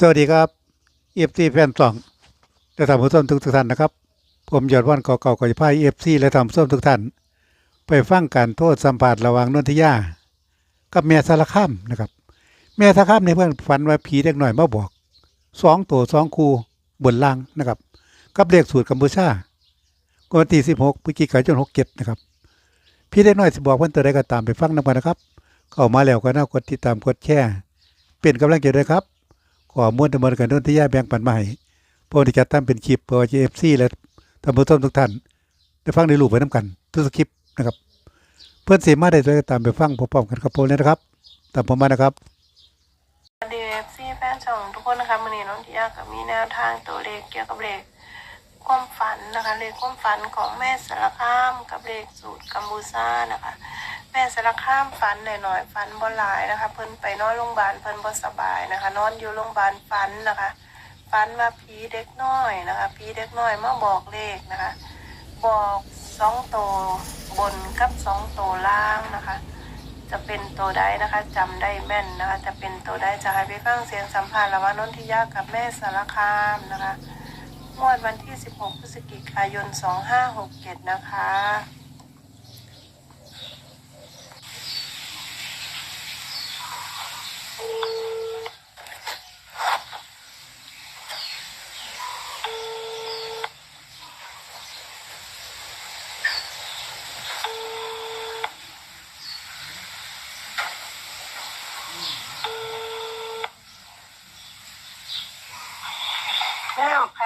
สวัสดีครับเอฟซีแฟนสองและทำผู้ชมทุกท่านนะครับ ผมยอดวันกอเก่าก่อจะพายเอฟซีและทำผู้ชมทุกท่าน ไปฟังการโทษสัมผัสระหว่างนนทิยา กับแม่สารคามนะครับ แม่สารคามในเพื่อนฝันว่าผีเด็กหน่อยมาบอกสองตัวสองคูบนล่างนะครับ กับเลขสูตรกัมพูชากวันที่สิบหกพฤศจิกายนหกเจ็ดนะครับ พี่เด็กน้อยสิบอกเพื่อนตัวใดก็ตามไปฟังนำกันนะครับ เข้ามาแล้วก็น่ากดติดตามกดแชร์เป็นกำลังใจด้วยครับ ขอมวลดำเนินการโดนที่ย่าแบ่งปันมาให้พอที่จะทำเป็นคลิปเพื่อจะเอฟซีและท่านผู้ชมทุกท่าน ได้ฟังในรูปไปน้ำกัน ทุกสคริปนะครับ เพื่อนเสียมาได้ด้วยตามไปฟังพร้อมๆกันครับผมเลยนะครับ ตามผมมานะครับสวัสดีเอฟซีแฟนช่องทุกคนนะคะวันนี้น้องทิยากับมีแนวทางตัวเลขเกี่ยวกับเลขความฝันนะคะเลขความฝันของแม่สารคามกับเลขสูตรกัมพูชานะคะ แม่สารคามฝันหน่อยๆฝันบ่หลายนะคะ เพิ่นไปนอนโรงพยาบาลเพิ่นบ่สบายนะคะ นอนอยู่โรงพยาบาลฝันนะคะฝันว่าผีเด็กน้อยนะคะผีเด็กน้อยมาบอกเลขนะคะ บอกสองตัวบนกับสองตัวล่างนะคะ จะเป็นตัวใดนะคะจำได้แม่นนะคะ จะเป็นตัวใดจะให้ไปฟังเสียงสัมภาษณ์ระหว่างนนทิยากับแม่สารคามนะคะงวดวันที่ 16 พฤศจิกายน 2567 นะคะ แม่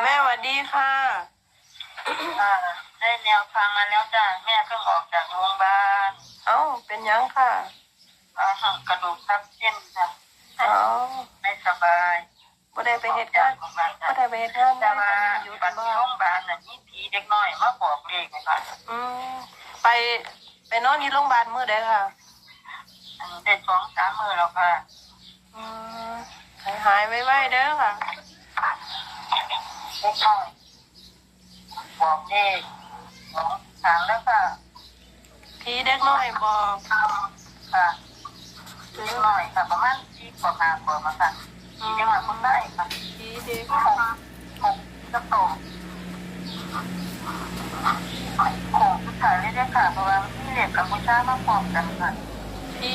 แม่สวัสดีค่ะ อ่าได้แนวทางมาแล้วจ้ะแม่เพิ่งออกจากโรงพยาบาล เอ้า เป็นยังค่ะ อ่ากระดูกทับเส้นจ้ะเอ้าไม่สบายบ่ได้ไปเฮ็ดงานออกจากโรงพยาบาลบ่จ้ะได้ไปเฮ็ดงานแต่ว่าออยู่ยู่บ้าบ้านนโรงพยาบาลน่ะนี่ผีเด็กน้อยมาบอกเลขนะคะอืมไปไปนอนที่โรงพยาบาลมื้อใดค่ะอันนี้ได้สองสามมือแล้วค่ะอืมหายหายไวๆเด้อค่ะเด็กน้อยบอกเลขสองทางแล้วค่ะผีเด็กน้อยบอก ค่ะเด็กน้อยค่ะ ประมาณสี่กว่าห้าขวบมาค่ะผีเด็กน้อยคนได้ค่ะผีเด็กหกหกกระโตกโขงผู้ชายเรียกค่ะเพราะว่าที่เรียกกับผู้ชายมาพร้อมกันค่ะผี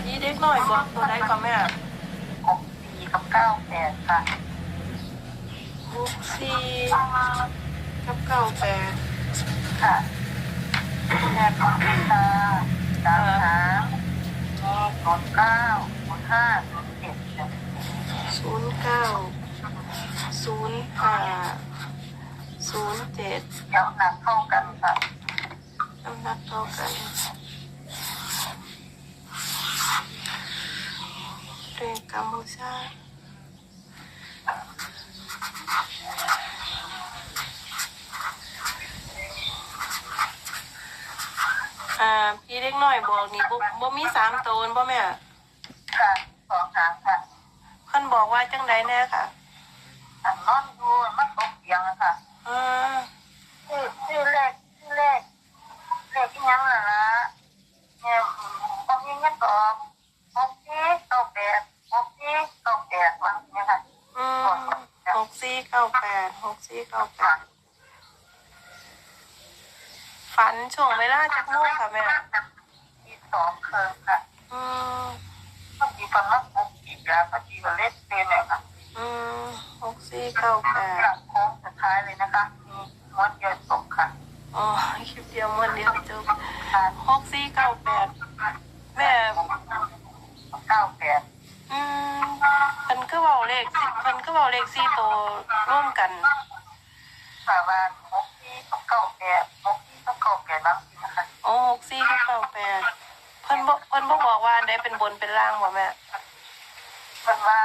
ผีเด็กน้อยบอกตัวใดก็แม่หกสี่กับเก้าแปดค่ะหกสี่กับเก้าแปดค่ะแม่ของพิตาสามสามมี กดเก้ากดห้ากดเจ็ดศูนย์เก้าศูนย์ห้าศูนย์เจ็ดเดี๋ยวหนักเข้ากันค่ะน้ำหนักเท่ากันเรียนกัมพูชาอ่า กน้อยบอกนี่บ่บ่มีสามตัวบ่แม่ค่ะสองทางค่ะเพิ่นบอกว่าจังใดแน่ค่ะอันนอนดูมันตกเตียงอะค่ะอ่าชื่อชื่อแรกชื่อแรกเลขที่ยังล่ะนะเนี่ยต้องยิงเงินออกหกสี่เก้าแปดหกสี่เก้าแปดวันเนี่ยค่ะอืมหกสี่เก้าแปดหกสี่เก้าแปดฝันช่วงเวลาจักโมงค่ะแม่ที่สอง เคิร์ค่ะอืมพอดีฟันนักบุกอีกแล้วพอดีว่าเล็ดเป็นเนี่ยค่ะอืมหกสี่เก้าแปดหลังโค้งสุดท้ายเลยนะคะมีม้วนเดียวจบค่ะอ๋อคลิปเดียวมันเดียวจบค่ะหกสี่เก้าแปดแม่เก้าแปดอืมเพิ่นก็เว้าเลขสิเพิ่นก็เว้าเลขสี่ตัวร่วมกันค่ะว่าหกสี่กับเก้าแปดหกสี่กับเก้าแปดบ้างสินะคะโอ้หกสี่กับเก้าแปดเพิ่นบ่เพิ่นบ่บอกว่าอันใดเป็นบนเป็นล่างบ่แม่เพิ่นว่า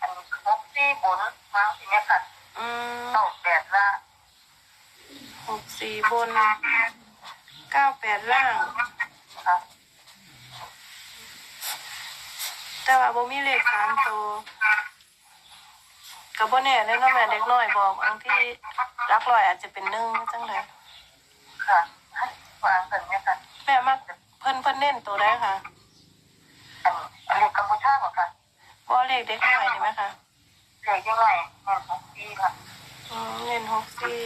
อันหกสี่บนบ้างสิเนี่ยค่ะอืมเก้าแปดละหกสี่บนเก้าแปดล่าง ค่ะแต่ว่าบ่มีเลขสามตัวก็บ่แน่เด้อเนาะแม่เด็กน้อยบอกบางที่หลักร้อยอาจจะเป็นหนึ่งจังไดค่ะวางเพิ่นเนี่ยค่ะแม่มักเพิ่นเพิ่นเน้นตัวใดค่ะอันอันเรียกกัมพูชาบอกค่ะบ่เลขขเด็กหน่อยนี่ไหมคะเด็กยังไงแม่หกปีค่ะอืมเน้นหกสี่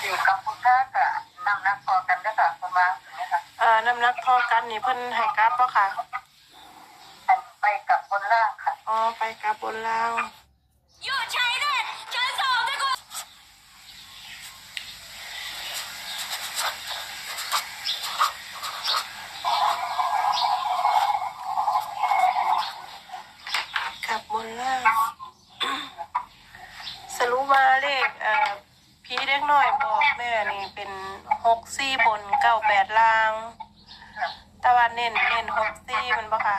เด็กกัมพูชากับนำนักพอกันได้ค่ะประมาณนี้ค่ะเอ่อน้ำหนักพอกันนี่เพิ่นให้กราฟปะค่ะอันไปกับบนล่างค่ะอ๋อไปกราฟบนล่าง หกสี่บนเก้าแปดล่างต่ว่าเน้นเน้นหกสี่มันบ่ค่ะ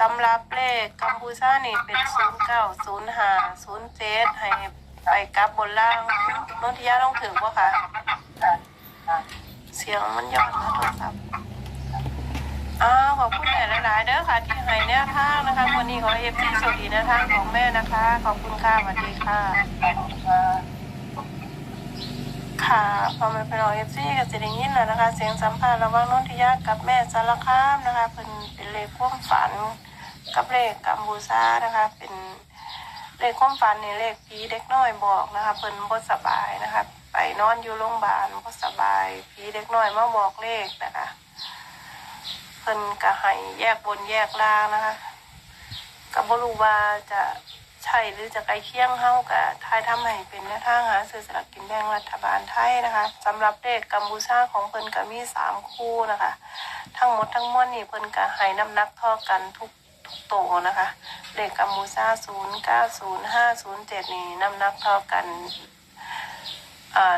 สำหรับเลขกัมพูชานี่เป็นศูนย์เก้าศูนย์ห้าศูนย์เจ็ดให้ไปกลับบนล่างนนทิยาต้องถึงบ่ค่ะ เสียงมันย้อนนะโทรศัพท์อ้าวขอบคุณแม่หลายๆเด้อค่ะ ที่ให้แนวทางนะคะวันนี้ขอเอฟซีโชคดีแนวทางของแม่นะคะ ขอบคุณค่ะสวัสดีค่ะ ค่ะพอมันเป็นอเอฟซีกับสิริยินแล้วนะคะ เสียงสัมภาษณ์ระหว่างนนทิยากับแม่สารคามนะคะเป็นเป็นเลขความฝัน กับเลขกัมพูชานะคะ เป็นเลขความฝันในเลขผีเด็กน้อยบอกนะคะเพิ่นบ่สบายนะคะ ไปนอนอยู่โรงพยาบาลบ่สบายผีเด็กน้อยมาบอกเลขนะคะเพิ่นก็ให้แยกบนแยกล่างนะคะก็บ่รู้ว่าจะ ใช่หรือจะใกล้เคียงเฮากับทายทำให้เป็นแนวทางหาซื้อสลากกินแบ่งรัฐบาลไทยนะคะสำหรับเลขกัมพูชาของเพิ่นก็มีสามคู่นะคะ ทั้งหมดทั้งมวลนี่เพิ่นก็ให้น้ำหนักเท่ากันทุกทุกโตวนะคะเลขกัมพูชาศูนย์เก้าศูนย์ห้าศูนย์เจ็ดนี่น้ำหนักเท่ากัน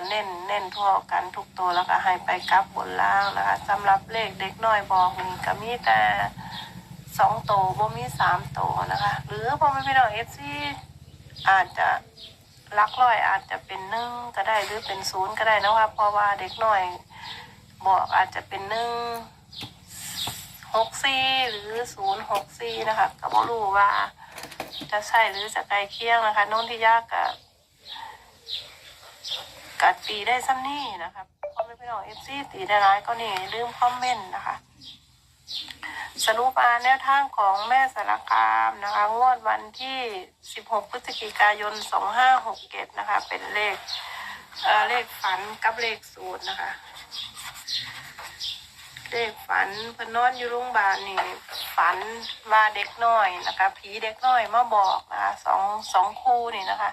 เน้นเน้นทั่วกันทุกตัวแล้วก็ให้ไปกับบนล่างนะคะสำหรับเลขเด็กน้อยบอกนี่ก็มีแต่ สองโตบ่มีสามโตนะคะ หรือพอไม่เป็นหรอกเอฟซีอาจจะลักร้อยอาจจะเป็นหนึ่งก็ได้หรือเป็นศูนย์ก็ได้นะคะเพราะว่าเด็กน้อยบอกอาจจะเป็นหนึ่งหกสี่หรือศูนย์หกสี่นะคะก็บ่รู้ว่า จะใช่หรือจะไกลเคียงนะคะน้นที่ยากกับกัดตีได้ซ้ำนี่นะครับพอไม่เป็นของเอฟซีตีได้ร้ายก็นี่ลืมคอมเมนต์นะคะ สรุปอาแนวทางของแม่สารคามนะคะ งวดวันที่ 16 พฤศจิกายน 2567 นะคะ เป็นเลขเอ่อเลขฝันกับเลขสูตรนะคะ เลขฝันเพนนอนอยู่โรงพยาบาลนี่ฝันว่าเด็กน้อยนะคะผีเด็กน้อยมาบอกนะคะสองสองคู่นี่นะคะ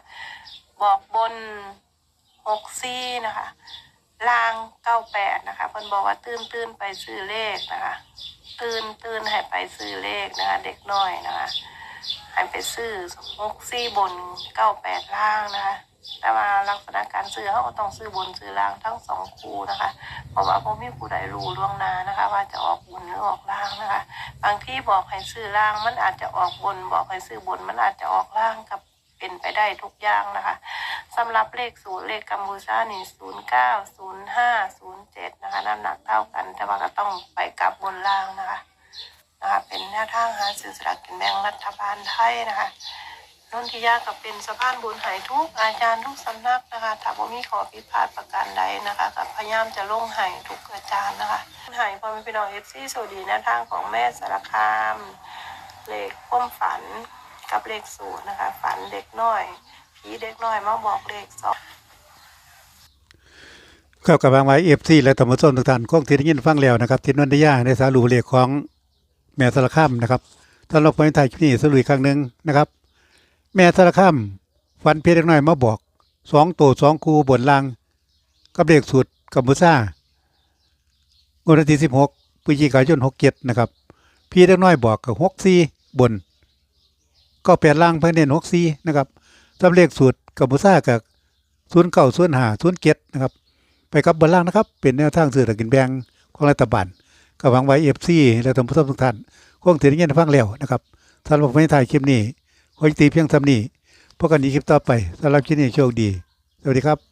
บอกบนหกซี่นะคะ ล่างเก้าแปดนะคะเพิ่นบอกว่าตื่นตื่นไปซื้อเลขนะคะ ตื่นตื่นให้ไปซื้อเลขนะคะ เด็กน้อยนะคะให้ไปซื้อหกซี่บนเก้าแปดล่างนะคะ แต่ว่าลักษณะการซื้อเขาก็ต้องซื้อบนซื้อล่างทั้งสองคู่นะคะ เพราะว่าผมมีผู้ใดรู้ล่วงหน้านะคะ ว่าจะออกบนหรือออกล่างนะคะ บางที่บอกให้ซื้อล่างมันอาจจะออกบน บอกให้ซื้อบนมันอาจจะออกล่างกับ เป็นไปได้ทุกอย่างนะคะสำหรับเลขศูนย์เลขกัมพูชานี่ศูนย์เก้าศูนย์ห้าศูนย์เจ็ดนะคะน้ำหนักเท่ากัน แต่ว่าก็ต้องไปกลับบนล่างนะคะนะคะเป็นแนวทางหาซื้อสลากกินแบ่งรัฐบาลไทยนะคะนนทิยากับเป็นสะพานบุญหายทุกอาจารย์ทุกสำนักนะคะถ้าบ่มีขอผิพาดประการใดนะคะกับพยายามจะลงหายทุกอาจารย์นะคะหายพอเป็นพี่น้องเอฟซีสวัสดีแนวทางของแม่สารคาม เลขความฝัน กับเลขศูนย์นะคะ ฝันเด็กน้อยผีเด็กน้อยมาบอกเลขสองเข้ากับบางไว้เอฟซีและธรรมส้มทุกท่านคงที่ได้ยินฟังแล้วนะครับที่นนทยาในสารูเลขของแม่สารคามนะครับตอนเราไปไทยคลิปนี้สรุปอีกครั้งหนึ่งนะครับ แม่สารคามฟันเพียเล็กน้อยมาบอกสองตัวสองคูบนล่างกับเลขสุดกับมุซ่างวดวันที่สิบหกพฤศจิกายนหกเจ็ดนะครับ พี่เล็กน้อยบอกกับหกสี่บน ก็แปดล่างเพื่อเน้นหกสี่นะครับสำหรับเลขสูตรกับมุซ่ากับศูนย์เก้าศูนย์หาศูนย์เจ็ดนะครับไปกับบนล่างนะครับ เป็นแนวทางสื่อตะกินแบงของรัฐบาลกับหวังไว้เอฟซีและท่านผู้ชมทุกท่านคงถือได้ยินฟังแล้วนะครับสำหรับไม่ถ่ายคลิปนี้ขอยุติเพียงเท่านี้พบกันอีกคลิปต่อไปสำหรับคลิปนี้โชคดี สวัสดีครับ